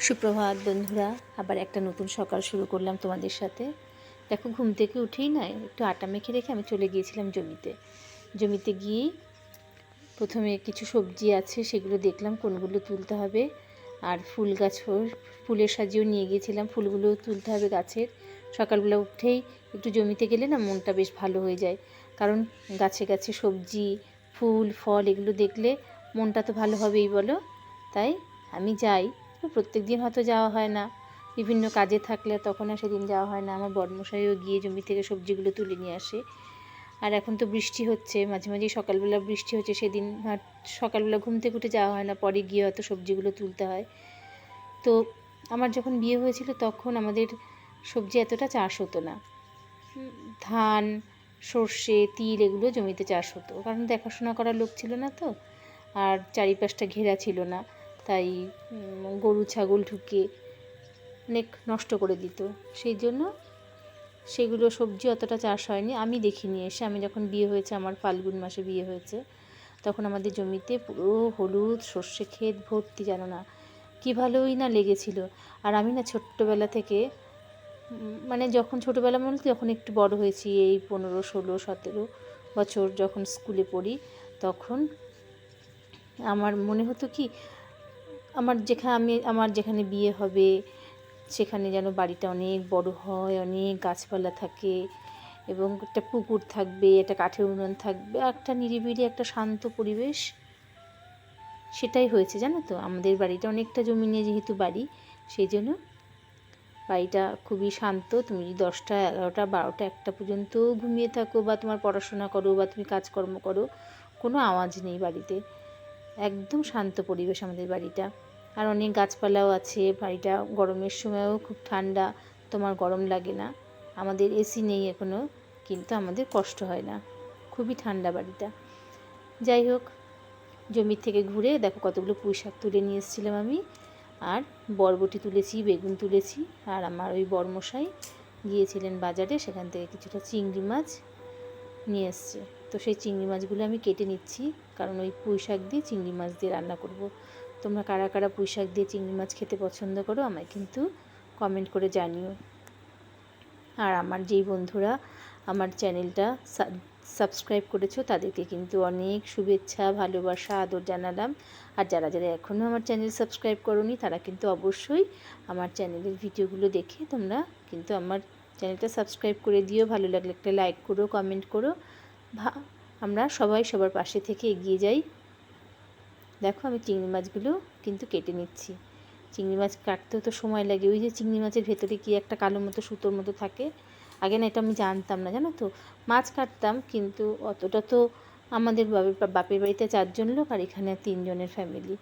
সুপ্রভাত বন্ধুরা, আবার একটা নতুন সকাল শুরু করলাম তোমাদের সাথে। দেখো, ঘুম থেকে উঠেই নয় একটু আটা মেখে রেখে আমি চলে গিয়েছিলাম জমিতে। জমিতে গিয়ে প্রথমে কিছু সবজি আছে, সেগুলো দেখলাম, কোনগুলো তুলতে হবে। আর ফুল গাছ, ফুলের সাজিয়েও নিয়ে গিয়েছিলাম, ফুলগুলো তুলতে হবে গাছের। সকালবেলা উঠেই একটু জমিতে গেলে না মনটা বেশ ভালো হয়ে যায়। কারণ গাছে গাছে সবজি, ফুল, ফল এগুলো দেখলে মনটা তো ভালো হবেই বলো। তাই আমি যাই। প্রত্যেক দিন হয়তো যাওয়া হয় না। বিভিন্ন কাজে থাকলে তখন আর সেদিন যাওয়া হয় না। আমার বর্মশাইও গিয়ে জমি থেকে সবজিগুলো তুলে নিয়ে আসে। আর এখন তো বৃষ্টি হচ্ছে। মাঝে মাঝে সকালবেলা বৃষ্টি হচ্ছে। সেদিন সকালবেলা ঘুম থেকে উঠে যাওয়া হয় না। পরে গিয়ে হয়তো সবজিগুলো তুলতে হয়। তো আমার যখন বিয়ে হয়েছিল তখন আমাদের সবজি এতটা চাষ হতো না। ধান, সর্ষে, তিল এগুলো জমিতে চাষ হতো। কারণ দেখাশোনা করার লোক ছিল না তো। আর চারিপাশটা ঘেরা ছিল না। তাই গরু, ছাগল ঢুকে অনেক নষ্ট করে দিত। সেই জন্য সেগুলো সবজি অতটা চাষ হয়নি। আমি দেখিনি এসে। আমি যখন বিয়ে হয়েছে, আমার ফাল্গুন মাসে বিয়ে হয়েছে, তখন আমাদের জমিতে পুরো হলুদ, সর্ষে ক্ষেত ভর্তি জানো না, কী ভালোই না লেগেছিল। আর আমি না ছোট্টবেলা থেকে মানে যখন ছোটোবেলা বলতে যখন একটু বড় হয়েছি, এই পনেরো, ষোলো, সতেরো বছর যখন স্কুলে পড়ি, তখন আমার মনে হতো কি আমার যেখানে আমি, আমার যেখানে বিয়ে হবে, সেখানে যেন বাড়িটা অনেক বড় হয়, অনেক গাছপালা থাকে এবং একটা পুকুর থাকবে, একটা কাঠের উনুন থাকবে একটা নিরিবিলি একটা শান্ত পরিবেশ। সেটাই হয়েছে, জানো তো? আমাদের বাড়িটা অনেকটা জমি নিয়ে যেহেতু বাড়ি, সেই জন্য বাড়িটা খুবই শান্ত। তুমি যদি দশটা, এগারোটা, বারোটা, একটা পর্যন্ত ঘুমিয়ে থাকো বা তোমার পড়াশোনা করো বা তুমি কাজকর্ম করো, কোনো আওয়াজ নেই বাড়িতে। একদম শান্ত পরিবেশ আমাদের বাড়িটা। আর অনেক গাছপালাও আছে, বাড়িটা গরমের সময়ও খুব ঠান্ডা, তোমার গরম লাগে না। আমাদের এসি নেই এখনও কিন্তু আমাদের কষ্ট হয় না। খুবই ঠান্ডা বাড়িটা। যাই হোক, জমির থেকে ঘুরে দেখো কতগুলো পুঁই শাক তুলে নিয়ে এসেছিলাম আমি। আর বরবটি তুলেছি, বেগুন তুলেছি, আর আমার ওই বরমশাই গিয়েছিলেন বাজারে, সেখান থেকে কিছুটা চিংড়ি মাছ নিয়ে এসছে। তো সেই চিংড়ি মাছগুলো আমি কেটে নিচ্ছি, কারণ ওই পুঁই শাক দিয়ে চিংড়ি মাছ দিয়ে রান্না করব। তোমরা কারা কারা পুঁই শাক দিয়ে চিংড়ি মাছ খেতে পছন্দ করো আমায় কিন্তু কমেন্ট করে জানিও। আর আমার যেই বন্ধুরা আমার চ্যানেলটা সাবস্ক্রাইব করেছ তাদেরকে কিন্তু অনেক শুভেচ্ছা, ভালোবাসা, আদর জানালাম। আর যারা যারা এখনও আমার চ্যানেল সাবস্ক্রাইব করনি তারা কিন্তু অবশ্যই আমার চ্যানেলের ভিডিওগুলো দেখে তোমরা কিন্তু আমার চ্যানেলটা সাবস্ক্রাইব করে দিও। ভালো লাগলে একটা লাইক করো কমেন্ট করো। আমরা সবাই সবার পাশে থেকে এগিয়ে যাই। দেখো আমি চিংড়ি মাছগুলো কিন্তু কেটে নিচ্ছি। চিংড়ি মাছ কাটতেও তো সময় লাগে। ওই যে চিংড়ি মাছের ভেতরে কি একটা কালো মতো, সুতোর মতো থাকে? আগে না, এটা আমি জানতাম না, জানো তো? মাছ কাটতাম, কিন্তু অতটা তো আমাদের বাপের বাপের বাড়িতে চারজন লোক আর এখানে তিনজনের ফ্যামিলি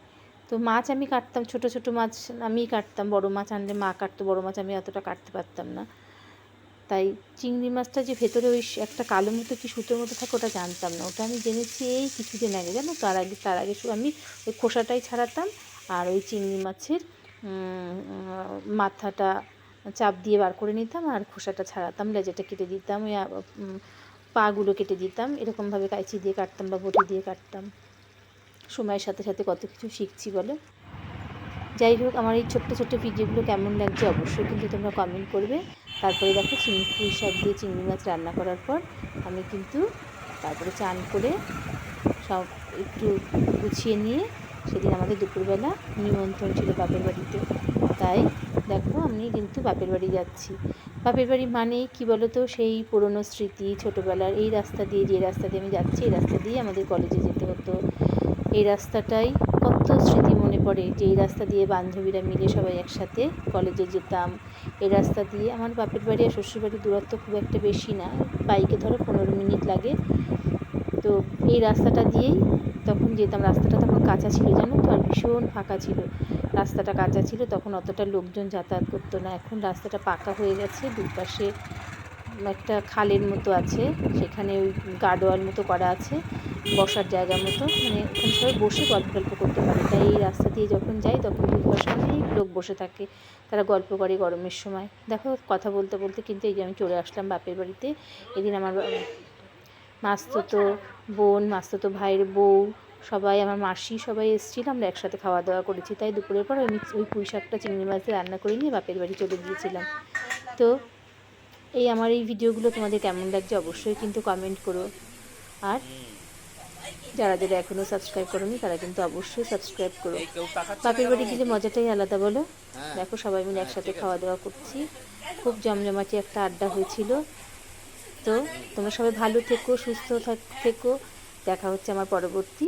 তো মাছ আমি কাটতাম, ছোট ছোট মাছ আমিই কাটতাম। বড় মাছ আনলে মা কাটতো, বড় মাছ আমি অতটা কাটতে পারতাম না। তাই চিংড়ি মাছটা যে ভেতরে ওই একটা কালো মতো কি সুতোর মতো থাকে, ওটা জানতাম না। ওটা আমি জেনেছি এই কিছুদিন আগে, জানো? তার আগে তার আগে শুধু আমি ওই খোসাটাই ছাড়াতাম আর ওই চিংড়ি মাছের মাথাটা চাপ দিয়ে বার করে নিতাম আর খোসাটা ছাড়াতাম, লেজাটা কেটে দিতাম, ওই পাগুলো কেটে দিতাম, এরকমভাবে কাইচি দিয়ে কাটতাম বা বটি দিয়ে কাটতাম। সময়ের সাথে সাথে কত কিছু শিখছি বলো? যাই হোক, আমার এই ছোট্ট ছোট্ট ভিডিওগুলো কেমন লাগছে অবশ্যই কিন্তু তোমরা কমেন্ট করবে। তারপরে দেখো চিংড়ি পুঁই শাক দিয়ে চিংড়ি মাছ রান্না করার পর আমি কিন্তু তারপরে চান করে সব একটু গুছিয়ে নিয়ে সেদিন আমাদের দুপুরবেলা নিমন্ত্রণ ছিল বাপের বাড়িতে। তাই দেখো আমি কিন্তু বাপের বাড়ি যাচ্ছি। বাপের বাড়ি মানেই কী বলো তো সেই পুরনো স্মৃতি, ছোটোবেলার এই রাস্তা দিয়ে যে রাস্তা দিয়ে আমি যাচ্ছি, এই রাস্তা দিয়ে আমাদের কলেজে যেতে হতো। এই রাস্তাটাই কত স্মৃতি মনে পড়ে যে এই রাস্তা দিয়ে বান্ধবীরা মিলে সবাই একসাথে কলেজে যেতাম, এই রাস্তা দিয়ে আমার বাপের বাড়ি আর শ্বশুরবাড়ির দূরত্ব খুব একটা বেশি না, বাইকে ধরো পনেরো মিনিট লাগে। তো এই রাস্তাটা দিয়েই তখন যেতাম, রাস্তাটা তখন কাঁচা ছিল জানো তো আর ভীষণ ফাঁকা ছিল। রাস্তাটা কাঁচা ছিল, তখন অতটা লোকজন যাতায়াত করতো না, এখন রাস্তাটা পাকা হয়ে গেছে, দুপাশে একটা খালের মতো আছে, সেখানে ওই গার্ডওয়াল মতো করা আছে। বসার জায়গা মতো মানে ওখানে সবাই বসে গল্প গল্প করতে পারে। তাই এই রাস্তা দিয়ে যখন যাই, তখন দুই পাশে অনেক লোক বসে থাকে। তারা গল্প করে গরমের সময়। দেখো, কথা বলতে বলতে কিন্তু এই যে আমি চলে আসলাম বাপের বাড়িতে। এদিন আমার মাস্ততো বোন, মাস্ততো ভাইয়ের বউ, সবাই আমার মাসি, সবাই এসেছিল। আমরা একসাথে খাওয়া দাওয়া করেছি। তাই দুপুরের পর আমি ওই পুঁই শাকটা, চিংড়ি মাছ দিয়ে রান্না করে নিয়ে বাপের বাড়ি চলে গিয়েছিলাম। তো এই আমার এই ভিডিওগুলো তোমাদের কেমন লাগছে অবশ্যই কিন্তু কমেন্ট করো। আর যারা যারা এখনও সাবস্ক্রাইব করোনি তারা কিন্তু অবশ্যই সাবস্ক্রাইব করো। বাপের বাড়ি গেলে মজাটাই আলাদা বলো? দেখো সবাই মিলে একসাথে খাওয়া দাওয়া করছি। খুব জমজমাটি একটা আড্ডা হয়েছিল। তো তোমরা সবাই ভালো থেকো সুস্থ থেকো। দেখা হচ্ছে আমার পরবর্তী